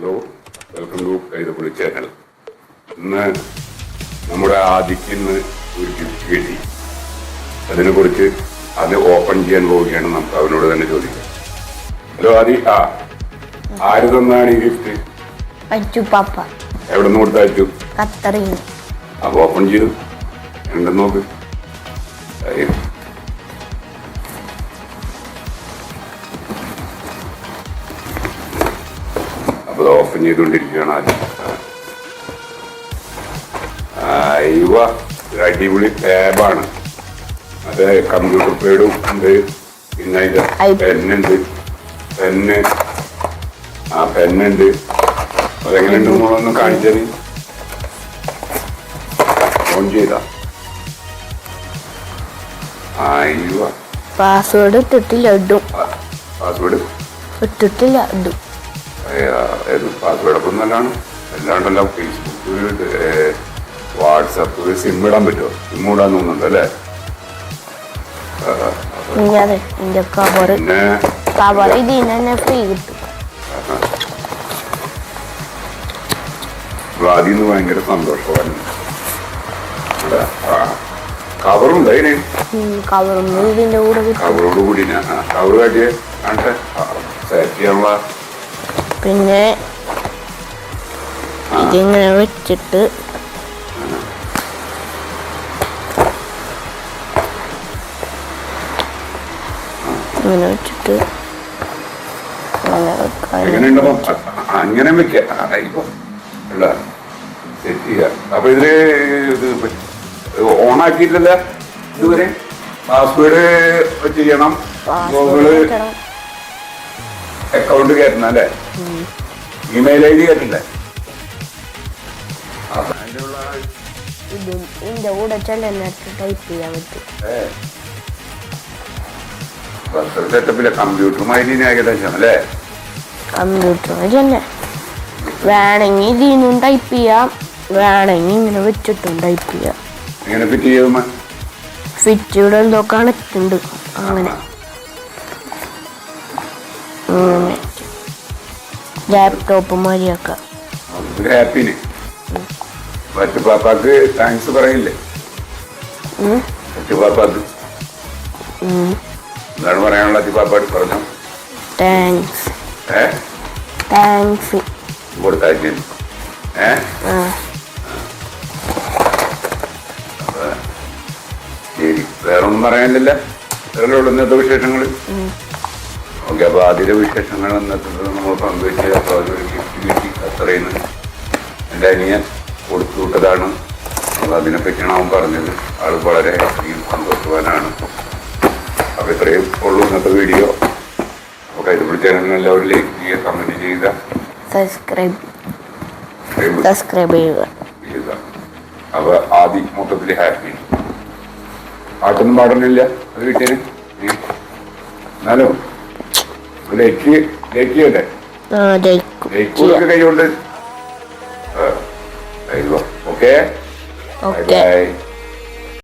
Hello welcome to Kaithappully channel ഇന്ന് നമ്മുടെ ആദിക്കിന്ന് ഒരു ഗിഫ്റ്റ് കിട്ടി അതിനെക്കുറിച്ച് അത് ഓപ്പൺ ചെയ്യാൻ പോവുകയാണ് നമുക്ക് അവനോട് തന്നെ ചോദിക്കാം. ഹലോ ആദി. ആ ആര് തന്നാണ് ഈ ഗിഫ്റ്റ് അച്ചു പാപ്പ. എവിടെ നിന്ന് കൊടുത്തയച്ചു ഖത്തറിന് അപ്പൊ ഓപ്പൺ ചെയ്തു. എന്താ നോക്ക്. ഇത് ഓപ്പൺ ചെയ്തുകൊണ്ടിരിക്കുകയാണ് ആദ്യം ഇവ അടിപൊളി ടാബാണ് അത് കമ്പ്യൂട്ടർ പേഡും ഉണ്ട്. പിന്നെ ഇത് പെന്നുണ്ട് പെന്ന് ആ പെന്നുണ്ട് അതെങ്ങനെയുണ്ട് മോളൊന്ന് കാണിച്ചത് ഓൺ ചെയ്ത. പാസ്വേഡ് ഇട്ടിട്ടില്ല ഇടും. പാസ്വേഡ് ഇട്ടിട്ടില്ല ഇടും. പാസ്വേഡ് ഒക്കെ നല്ലതാണ്. അല്ലാണ്ടല്ല ഫേസ്ബുക്ക് വാട്സപ്പ് സിം ഇടാൻ പറ്റുമോ? സിം ഇടാൻ തോന്നുന്നുണ്ട് അല്ലേ? പിന്നെ കവർ ഇതിന് തന്നെ ഫ്രീ കിട്ടും. ആദ്യം ഭയങ്കര സന്തോഷമായിരുന്നു. കവറുണ്ട് അതിന്. കവറും ഇതിന്റെ കൂടെ കവറോട് കൂടി കവർ കാട്ടിയ. കാണട്ടെ സെറ്റ് ചെയ്യാനുള്ള പിന്നെ ഇതിങ്ങനെ വെച്ചിട്ട് ഇങ്ങനെ വെച്ചിട്ട് അങ്ങനെ അപ്പൊ ഇതിൽ ഇത് ഓണാക്കിയിട്ടില്ല ഇതുവരെ? പാസ്വേഡ് ചെയ്യണം. ഗൂഗിൾ അക്കൗണ്ട് കയറ്റണം അല്ലേ ഇമെയിൽ ഐ ഡി കയറ്റില്ലേ ഇത് ഇതിന്റെ കൂടെ ചെല്ലുന്നിട്ട് ടൈപ്പ് ചെയ്യാൻ പറ്റും. സെറ്റപ്പിലെ കമ്പ്യൂട്ടറുമായി ഏകദേശം അല്ലേ? കമ്പ്യൂട്ടർ തന്നെ വേണമെങ്കിൽ ഇതിനും ടൈപ്പ് ചെയ്യാം. വേണമെങ്കിൽ ഇങ്ങനെ വെച്ചിട്ടും ടൈപ്പ് ചെയ്യാം. ഫിറ്റ് ചെയ്യുമോ ഇവിടെ എന്തോ അങ്ങനെ. ലാപ്ടോപ്പ് മതിയൊക്കെ ഒരു പാപ്പാക്ക് താങ്ക്സ് പറയില്ലേ? ഉം. മറ്റു പാപ്പാക്ക്. ഉം. എന്താണ് പറയാനുള്ള പാപ്പാട് പറഞ്ഞു? താങ്ക്സ് ഏ? താങ്ക്സ് കൊടുത്താൽ ഏ? ശരി. വേറൊന്നും പറയാനില്ല വേറെ ഉള്ള ഇന്നത്തെ വിശേഷങ്ങൾ ഓക്കെ അപ്പൊ അതിലെ വിശേഷങ്ങൾ ഇന്നത്തെ നമ്മൾ പങ്കുവെച്ച് അപ്പൊ അതൊരു ഗിഫ്റ്റ് കിട്ടി. അത്രയും എന്റെ അനിയൻ കൊടുത്തു വിട്ടതാണ് അപ്പൊ അതിനെപ്പറ്റിയാണ് അവൻ പറഞ്ഞത്. ആൾ വളരെ ഹാപ്പിയും സന്തോഷവാനാണ്. അപ്പൊ ഇത്രയും ഉള്ളൂ ഇന്നത്തെ വീഡിയോ. അപ്പൊ കരുപ്പിടി ചാനലിന് എല്ലാവരും ലൈക്ക് ചെയ്യുക കമന്റ് ചെയ്യുക. സബ്സ്ക്രൈബ് സബ്സ്ക്രൈബ് ചെയ്യുക. അപ്പോൾ അപ്പൊ ആദ്യം മൊത്തത്തിൽ ഹാപ്പി പാട്ടൊന്നും പാടുന്നില്ല. അത് വീട്ടിൽ എന്നാലും? ലേക്ക് ഓക്കേ? ഓക്കെ. ബൈ